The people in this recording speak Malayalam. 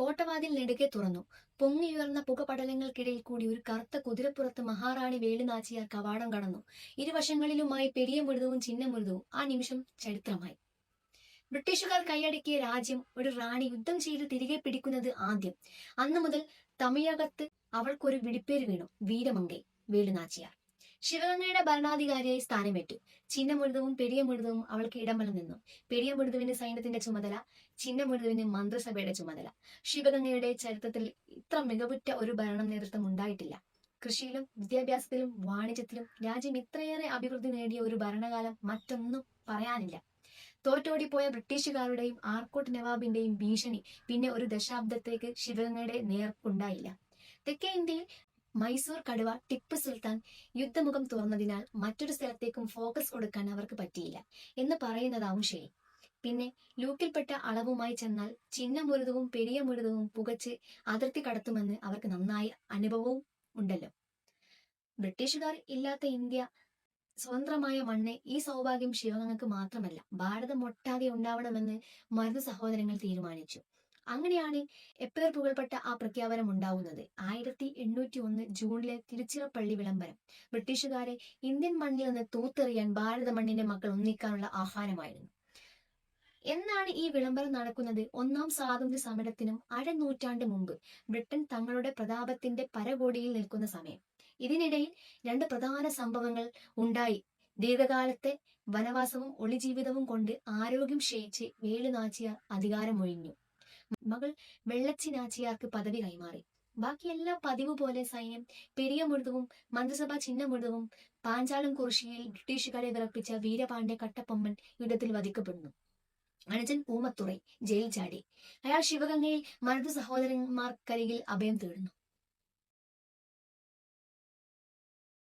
കോട്ടവാതിൽ നെടുകെ തുറന്നു. പൊങ്ങിയുയർന്ന പുകപടലങ്ങൾക്കിടയിൽ കൂടി ഒരു കറുത്ത കുതിരപ്പുറത്ത് മഹാറാണി വേലുനാച്ചിയാർ കവാടം കടന്നു. ഇരുവശങ്ങളിലുമായി പെരിയ മൃദുവും ചിഹ്ന മൃദുവും ആ നിമിഷം ചരിത്രമായി. ബ്രിട്ടീഷുകാർ കൈയടക്കിയ രാജ്യം ഒരു റാണി യുദ്ധം ചെയ്ത് തിരികെ പിടിക്കുന്നത് ആദ്യം. അന്നു മുതൽ തമിഴകത്ത് അവൾക്കൊരു വിളിപ്പേര് വീണു. വീരമങ്കൈ വേലുനാച്ചിയാർ ശിവഗംഗയുടെ ഭരണാധികാരിയായി സ്ഥാനമേറ്റു. ചിഹ്നമുഴുതവും പെരിയ മുഴുതവും അവൾക്ക് ഇടംബലം നിന്നു. പെരിയമൃതുവിന് സൈന്യത്തിന്റെ ചുമതല ചിന്നമൃതുവിന് മന്ത്രിസഭയുടെ ചുമതല. ശിവഗംഗയുടെ ചരിത്രത്തിൽ ഇത്ര മികവുറ്റ ഒരു ഭരണം നേതൃത്വം ഉണ്ടായിട്ടില്ല. കൃഷിയിലും വിദ്യാഭ്യാസത്തിലും വാണിജ്യത്തിലും രാജ്യം ഇത്രയേറെ അഭിവൃദ്ധി നേടിയ ഒരു ഭരണകാലം മറ്റൊന്നും പറയാനില്ല. തോറ്റോടിപ്പോയ ബ്രിട്ടീഷുകാരുടെയും ആർക്കോട്ട് നവാബിന്റെയും ഭീഷണി പിന്നെ ഒരു ദശാബ്ദത്തേക്ക് ശിവഗംഗയുടെ നേർക്കുണ്ടായില്ല തെക്കേ ഇന്ത്യയിൽ മൈസൂർ കടുവ ടിപ്പു സുൽത്താൻ യുദ്ധമുഖം തുറന്നതിനാൽ മറ്റൊരു സ്ഥലത്തേക്കും ഫോക്കസ് കൊടുക്കാൻ അവർക്ക് പറ്റിയില്ല എന്ന് പറയുന്നതാവും ശരി. പിന്നെ ലൂക്കിൽപ്പെട്ട അളവുമായി ചെന്നാൽ ചിഹ്നമുരുതവും പെരിയ മുരുതവും പുകച്ച് അതിർത്തി കടത്തുമെന്ന് അവർക്ക് നന്നായി അനുഭവവും ഉണ്ടല്ലോ. ബ്രിട്ടീഷുകാർ ഇല്ലാത്ത ഇന്ത്യ സ്വതന്ത്രമായ മണ്ണ് ഈ സൗഭാഗ്യം ശിവങ്ങൾക്ക് മാത്രമല്ല ഭാരതം ഒട്ടാകെ ഉണ്ടാവണമെന്ന് മരുത് സഹോദരങ്ങൾ തീരുമാനിച്ചു. അങ്ങനെയാണ് എപ്പേർ പുകൾപ്പെട്ട ആ പ്രഖ്യാപനം ഉണ്ടാവുന്നത്. ആയിരത്തി എണ്ണൂറ്റി ഒന്ന് ജൂണിലെ തിരുച്ചിറപ്പള്ളി വിളംബരം. ബ്രിട്ടീഷുകാരെ ഇന്ത്യൻ മണ്ണിൽ നിന്ന് തൂത്തെറിയാൻ ഭാരത മണ്ണിന്റെ മക്കൾ ഒന്നിക്കാനുള്ള ആഹ്വാനമായിരുന്നു എന്നാണ് ഈ വിളംബരം നടക്കുന്നത്? ഒന്നാം സ്വാതന്ത്ര്യ സമരത്തിനും അരനൂറ്റാണ്ട് മുമ്പ് ബ്രിട്ടൻ തങ്ങളുടെ പ്രതാപത്തിന്റെ പരകോടിയിൽ നിൽക്കുന്ന സമയം. ഇതിനിടയിൽ രണ്ട് പ്രധാന സംഭവങ്ങൾ ഉണ്ടായി. ദീർഘകാലത്തെ വനവാസവും ഒളിജീവിതവും കൊണ്ട് ആരോഗ്യം ക്ഷയിച്ച് വേലുനാച്ചിയ അധികാരമൊഴിഞ്ഞു. മകൾ വെള്ളച്ചിനാച്ചിയാർക്ക് പദവി കൈമാറി. ബാക്കിയെല്ലാം പതിവ് പോലെ സൈന്യം പെരിയ മൃദുവും മന്ത്രിസഭ ചിഹ്ന മൃദുവും പാഞ്ചാലം കുറിശിയിൽ ബ്രിട്ടീഷുകാരെ വിറപ്പിച്ച വീരപാണ്ഡ്യ കട്ടപ്പൊമ്മൻ യുദ്ധത്തിൽ വധിക്കപ്പെടുന്നു. അനുജൻ ഊമത്തുറൈ ജയിൽ ചാടി. അയാൾ ശിവഗംഗയിൽ മരുത് സഹോദരന്മാർക്കരികിൽ അഭയം തേടുന്നു.